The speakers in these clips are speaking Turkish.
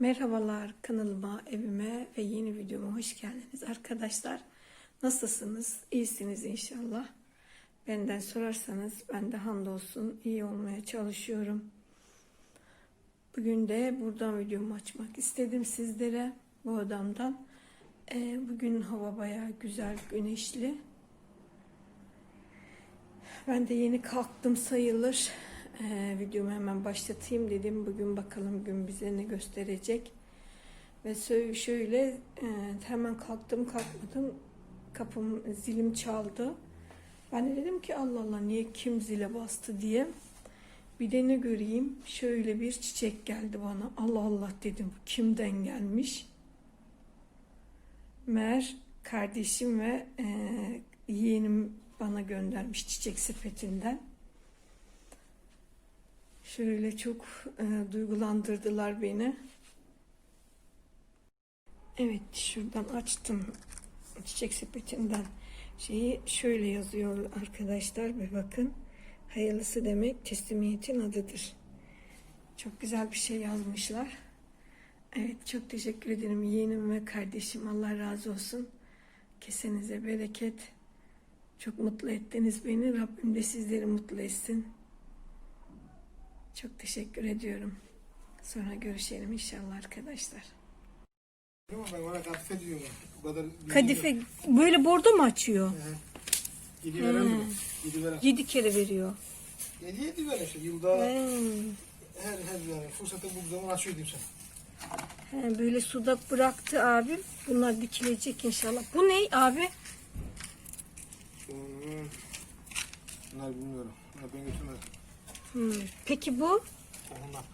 Merhabalar kanalıma, evime ve yeni videoma hoş geldiniz arkadaşlar. Nasılsınız? İyisiniz inşallah. Benden sorarsanız ben de hamdolsun iyi olmaya çalışıyorum. Bugün de buradan videomu açmak istedim sizlere bu odamdan. Ee, bugün hava bayağı güzel, güneşli. Ben de yeni kalktım sayılır. Ee, videomu hemen başlatayım dedim. Bugün bakalım gün bize ne gösterecek. Ve şöyle e, hemen kalktım kalkmadım. Kapım zilim çaldı. Ben de dedim ki Allah Allah niye kim zile bastı diye. Bir de ne göreyim şöyle bir çiçek geldi bana. Allah Allah dedim kimden gelmiş. Meğer kardeşim ve e, yeğenim bana göndermiş çiçek sepetinden. Şöyle çok e, duygulandırdılar beni. Evet şuradan açtım çiçek sepetinden şeyi şöyle yazıyor arkadaşlar bir bakın. Hayırlısı demek teslimiyetin adıdır. Çok güzel bir şey yazmışlar. Evet çok teşekkür ederim yeğenim ve kardeşim Allah razı olsun. Kesenize bereket. Çok mutlu ettiniz beni. Rabbim de sizleri mutlu etsin. Çok teşekkür ediyorum. Sonra görüşelim inşallah arkadaşlar. Ama ben ona kadife diyorum. Bu kadar Kadife böyle bordo mu açıyor? Yedi veren mi? Yedi veren. Yedi kere veriyor. Yedi yedi veren işte. Yılda Hmm. her her yani fırsatı bulduğu zaman açıyor diyeyim sana. He, böyle suda bıraktı abim. Bunlar dikilecek inşallah. Bu ne abi? Hmm. Bunlar bilmiyorum. Bunlar ben götürmedim. Hmm. Peki bu? Onlar.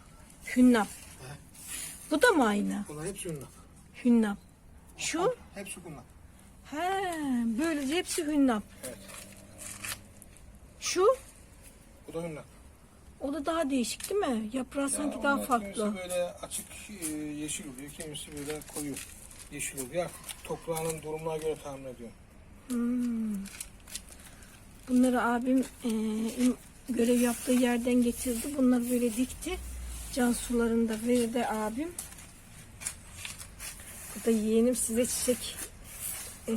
Hünnap. He. Bu da mı aynı? Bunlar hepsi ünlü. Hünnap. Şu? Hepsi bunlar. He, böylece hepsi hünnap. Evet. Şu? Bu da ünlü. O da daha değişik değil mi? Yaprağı sanki daha farklı. Kimisi böyle açık e, yeşil oluyor. Kimisi böyle koyu yeşil oluyor. Artık toprağının durumuna göre tahmin ediyorum. Hmm. Bunları abim e, görev yaptığı yerden getirdi. Bunları böyle dikti. Can sularında verdi abim. Bu da yeğenim size çiçek e,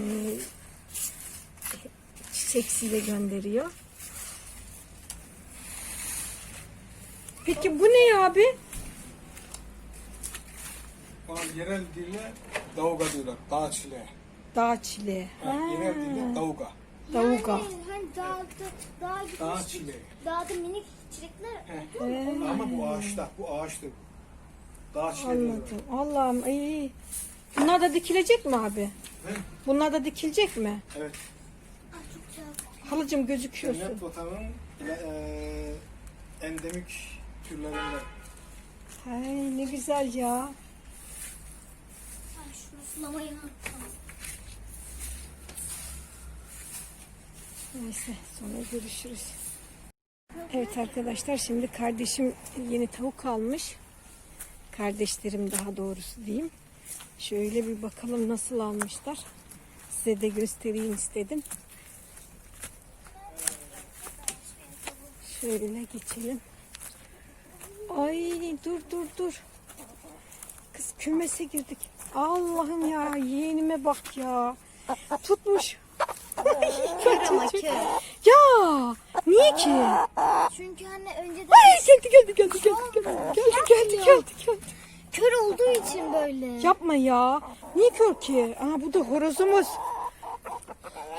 çiçek size gönderiyor. Peki bu ne abi? Ona yerel dille davuga diyorlar. Dağ çileği. Dağ çileği. Ha, yerel dille davuga. Davuga. Yani hani dağda, dağa Dağ gitmiştik. çileği. Dağda minik çilekler mu? Ama bu ağaçta, bu ağaçtır. Dağ çileği. Anladım. Allah'ım iyi. Bunlar da dikilecek mi abi? He? Bunlar da dikilecek mi? Evet. Halıcım gözüküyorsun. Cennet vatanının e, endemik türlerinden. Ay ne güzel ya. Ay şunu sulamayı unuttum. Neyse sonra görüşürüz. Evet arkadaşlar şimdi kardeşim yeni tavuk almış. Kardeşlerim daha doğrusu diyeyim. Şöyle bir bakalım nasıl almışlar. Size de göstereyim istedim. Şöyle geçelim. Ay dur dur dur. Kız kümese girdik. Allah'ım ya yeğenime bak ya. Tutmuş. Ama kör. Ya niye ki? Çünkü anne önceden Ay geldi geldi geldi geldi geldi geldi geldi geldi geldi. kör olduğu için böyle. Yapma ya. Niye kör ki? Aa bu da horozumuz.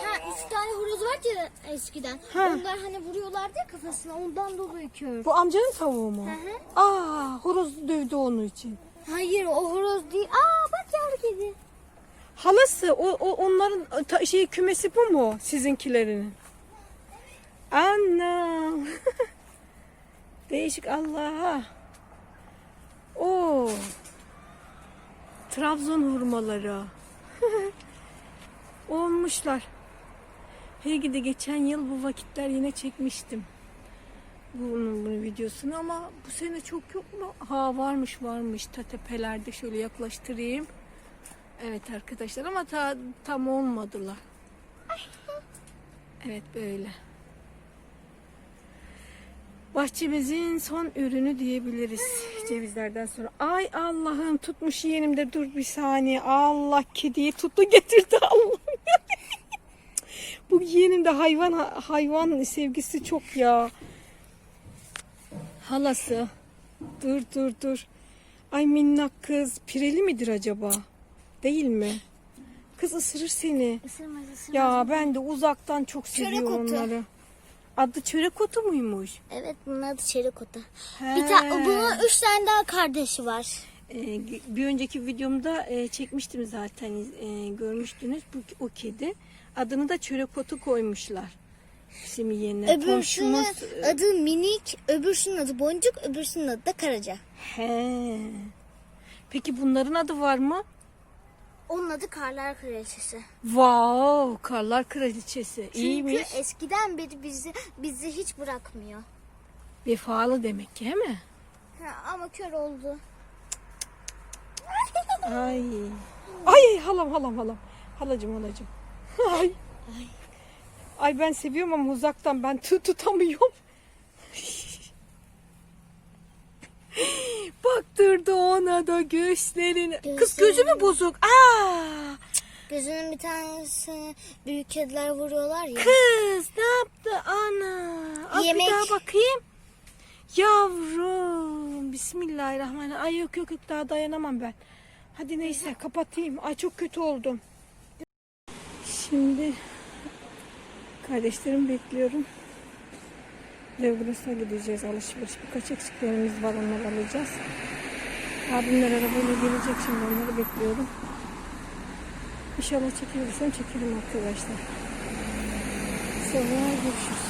Ha üç tane horoz var ya eskiden. Ha. Onlar hani vuruyorlardı ya kafasına ondan dolayı kör. Bu amcanın tavuğu mu? Hı hı. Aa horoz dövdü onun için. Hayır o horoz değil. Aa bak yavru kedi. Halası o, o onların ta, şey kümesi bu mu sizinkilerinin? Anam. Değişik Allah. Oo. Trabzon hurmaları. Olmuşlar. Hey gidi geçen yıl bu vakitler yine çekmiştim. Bunun, bunun videosunu ama bu sene çok yok mu? Ha varmış varmış ta tepelerde şöyle yaklaştırayım. Evet arkadaşlar ama ta, tam olmadılar. Evet böyle. Bahçemizin son ürünü diyebiliriz cevizlerden sonra. Ay Allah'ım tutmuş yeğenimde dur bir saniye. Allah kediyi tuttu getirdi Allah'ım. Bu yeğenin de hayvan hayvan sevgisi çok ya. Halası. Dur dur dur. Ay minnak kız. Pireli midir acaba? Değil mi? Kız ısırır seni. Isırmaz ısırmaz. Ya ben de uzaktan çok Çörek seviyorum otu. onları. Adı çörek otu muymuş? Evet bunun adı çelik otu. He. Bir tane bunun üç tane daha kardeşi var. Ee, bir önceki videomda e, çekmiştim zaten e, görmüştünüz bu o kedi. Adını da çörek otu koymuşlar. Yeğenler. Öbürsünün Komşumuz. e, adı minik, öbürsünün adı boncuk, öbürsünün adı da karaca. He. Peki bunların adı var mı? Onun adı karlar kraliçesi. Wow, Karlar Kraliçesi. Çünkü İyiymiş. eskiden beri bizi bizi hiç bırakmıyor. Vefalı demek ki, değil mi? Ha, ama kör oldu. Ay. Ay halam halam halam. Halacım halacım. Ay. Ay ben seviyorum ama uzaktan ben tut tutamıyorum. Baktırdı ona da göğüslerini. Kız gözü mü bozuk? Aa! Gözünün bir tanesi büyük kediler vuruyorlar ya. Kız ne yaptı ana? Al Yemek. bir daha bakayım. Yavrum. Bismillahirrahmanirrahim. Ay yok yok yok daha dayanamam ben. Hadi neyse kapatayım. Ay çok kötü oldum. Şimdi kardeşlerimi bekliyorum. Levgros'a gideceğiz alışveriş. Birkaç eksiklerimiz var onları alacağız. Abimler arabayla gelecek şimdi onları bekliyorum. İnşallah çekebilirsem çekerim arkadaşlar. Sonra görüşürüz.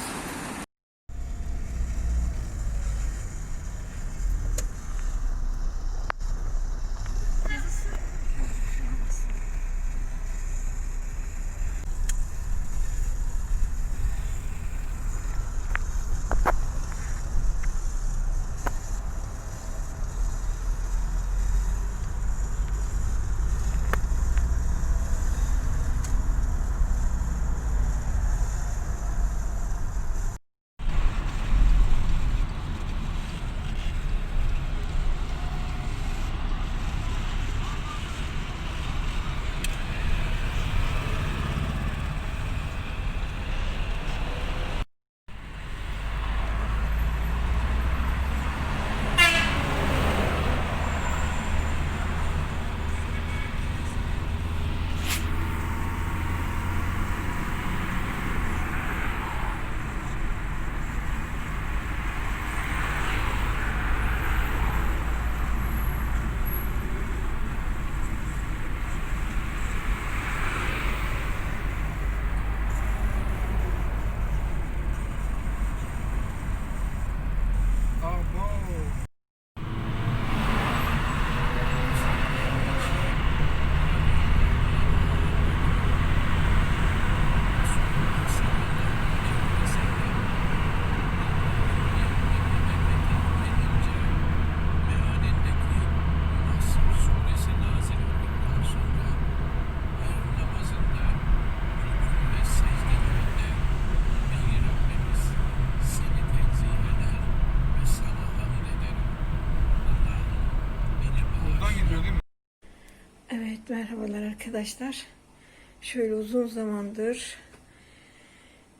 Evet merhabalar arkadaşlar. Şöyle uzun zamandır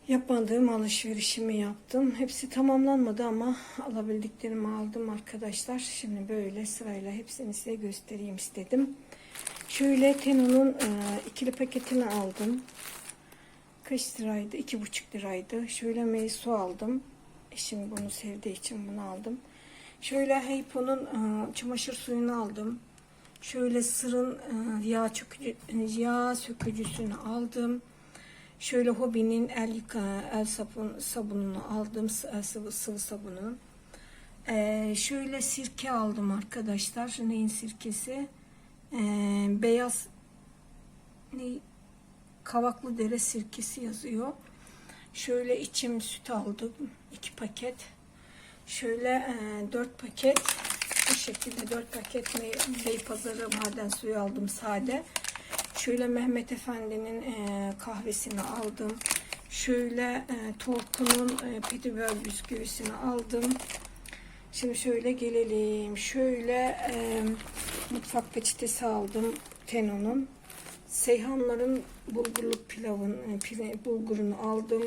yapmadığım alışverişimi yaptım. Hepsi tamamlanmadı ama alabildiklerimi aldım arkadaşlar. Şimdi böyle sırayla hepsini size göstereyim istedim. Şöyle Teno'nun e, ikili paketini aldım. Kaç liraydı? İki buçuk liraydı. Şöyle meysu aldım. Eşim bunu sevdiği için bunu aldım. Şöyle Heypo'nun e, çamaşır suyunu aldım. Şöyle sırın e, yağ, çökücü, yağ sökücüsünü aldım. Şöyle hobinin el yıka, el sabun, sabununu aldım. el Sıvı, sıvı sabunu. E, şöyle sirke aldım arkadaşlar. Neyin sirkesi? E, beyaz ne, kavaklı dere sirkesi yazıyor. Şöyle içim süt aldım. iki paket. Şöyle e, paket bu şekilde dört paket Me- Beypazarı maden suyu aldım sade. Şöyle Mehmet Efendi'nin e, kahvesini aldım. Şöyle e, Torku'nun e, petibör bisküvisini aldım. Şimdi şöyle gelelim. Şöyle e, mutfak peçetesi aldım. Tenon'un. Seyhanların bulgurlu pilavın e, bulgurunu aldım.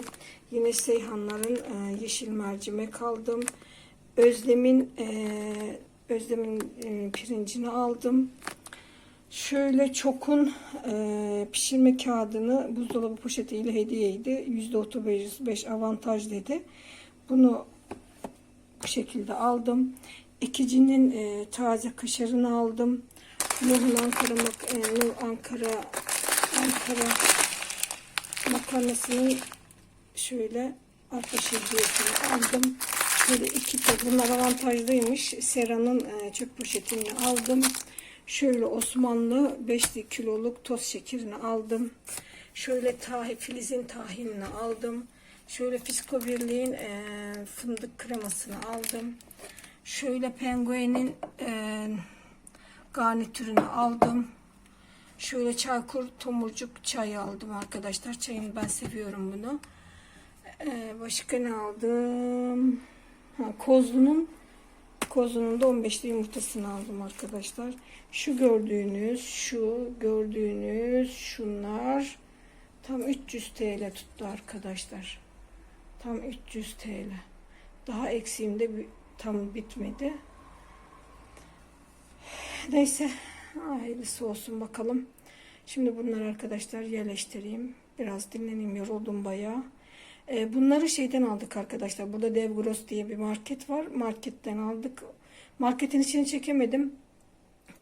Yine Seyhanların e, yeşil mercimek aldım. Özlem'in e, Özlem'in e, pirincini aldım. Şöyle çokun e, pişirme kağıdını buzdolabı poşetiyle hediyeydi. %35 avantaj dedi. Bunu bu şekilde aldım. Ekicinin e, taze kaşarını aldım. Nur'un Ankara, e, Nur Ankara Ankara makarnasının şöyle arpa şehriyesini aldım. Böyle iki tek bunlar avantajlıymış. Sera'nın e, çöp poşetini aldım. Şöyle Osmanlı 5 kiloluk toz şekerini aldım. Şöyle tahi, Filiz'in tahinini aldım. Şöyle Fisko Birliği'nin e, fındık kremasını aldım. Şöyle Penguen'in e, garnitürünü aldım. Şöyle Çaykur tomurcuk çay aldım arkadaşlar. Çayını ben seviyorum bunu. Ee, başka ne aldım? Ha, kozlunun kozlunun da 15'li yumurtasını aldım arkadaşlar. Şu gördüğünüz, şu gördüğünüz şunlar tam 300 TL tuttu arkadaşlar. Tam 300 TL. Daha eksiğim de tam bitmedi. Neyse hayırlısı olsun bakalım. Şimdi bunları arkadaşlar yerleştireyim. Biraz dinleneyim yoruldum bayağı. Ee, bunları şeyden aldık arkadaşlar. Burada Dev Gross diye bir market var. Marketten aldık. Marketin içini çekemedim.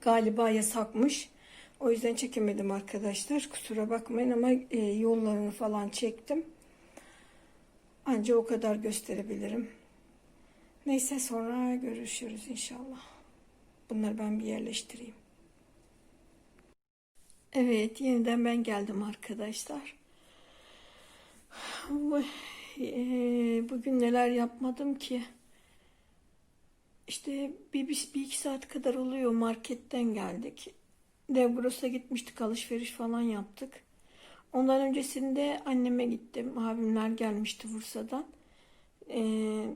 Galiba yasakmış. O yüzden çekemedim arkadaşlar. Kusura bakmayın ama e, yollarını falan çektim. Anca o kadar gösterebilirim. Neyse sonra görüşürüz inşallah. Bunları ben bir yerleştireyim. Evet, yeniden ben geldim arkadaşlar. Eee, Bugün neler yapmadım ki? İşte bir, bir, bir iki saat kadar oluyor marketten geldik. Devros'a gitmiştik alışveriş falan yaptık. Ondan öncesinde anneme gittim. Abimler gelmişti Bursa'dan. Eee,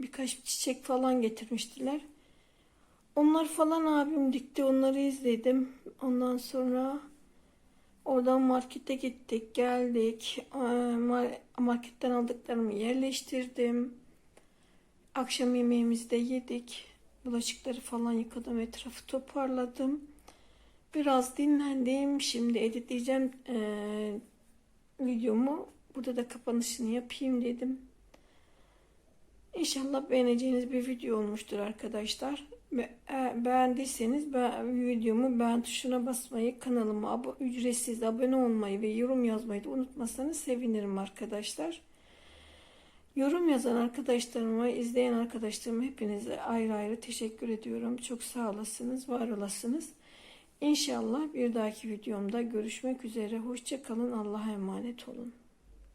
birkaç çiçek falan getirmiştiler. Onlar falan abim dikti. Onları izledim. Ondan sonra oradan markete gittik. Geldik. Ee, mar- Marketten aldıklarımı yerleştirdim. Akşam yemeğimizi de yedik. Bulaşıkları falan yıkadım. Etrafı toparladım. Biraz dinlendim. Şimdi editleyeceğim ee, videomu. Burada da kapanışını yapayım dedim. İnşallah beğeneceğiniz bir video olmuştur arkadaşlar. E- Beğendiyseniz be- videomu beğen tuşuna basmayı, kanalıma abo- ücretsiz abone olmayı ve yorum yazmayı da unutmasanız sevinirim arkadaşlar. Yorum yazan arkadaşlarıma, izleyen arkadaşlarıma hepinize ayrı ayrı teşekkür ediyorum. Çok sağ olasınız, var olasınız. İnşallah bir dahaki videomda görüşmek üzere. Hoşça kalın. Allah'a emanet olun.